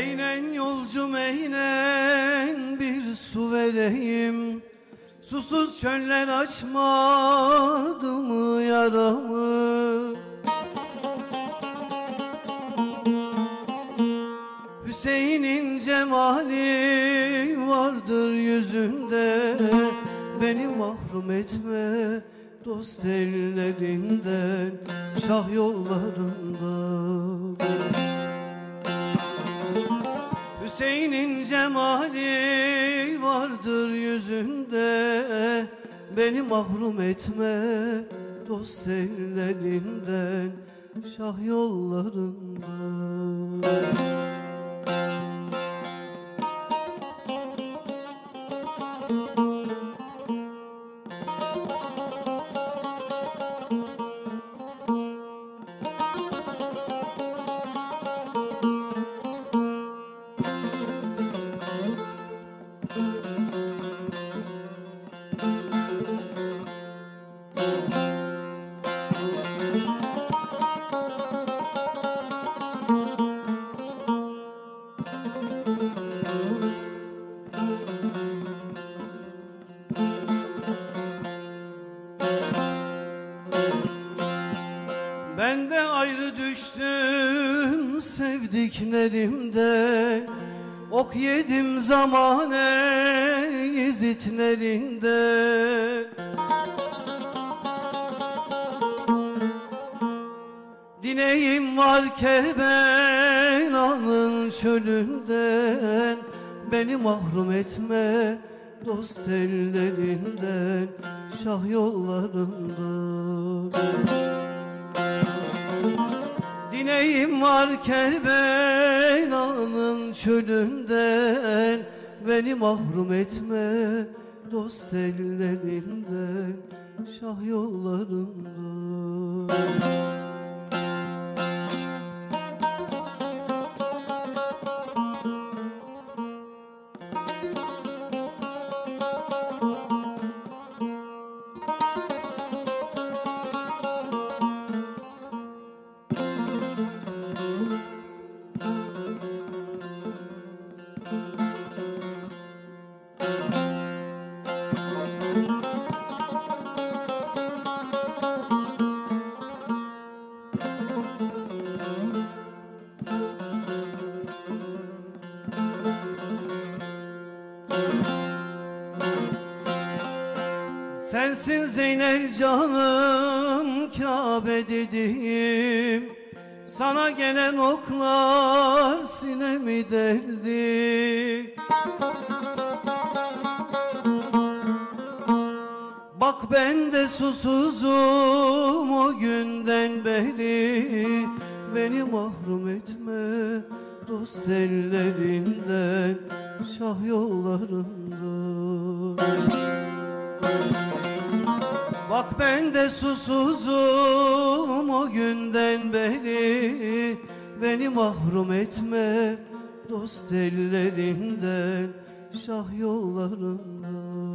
Eynen yolcum eynen bir su vereyim. Susuz çöller açmadı mı yaramı? Hüseyin'in cemali vardır yüzünde. Beni mahrum etme dost ellerinden Şah yollarından Hüseyin'in cemali vardır yüzünde. Beni mahrum etme dost ellerinden Şah yollarından düştüm sevdiklerimden. Ok yedim zamane yizitlerinden Dileğim var Kerbela'nın çölünden. Beni mahrum etme dost ellerinden. Şah yollarından Var Kerbela'nın çölünden Beni mahrum etme dost ellerinden Şah yollarından Sensin Zeynel canım Kabe dediğim. Sana gelen oklar sinemi deldi. Bak ben de susuzum o günden beri. Beni mahrum etme dost ellerinden Şah yollarından Bak ben de susuzum o günden beri. Beni mahrum etme dost ellerinden Şah yollarından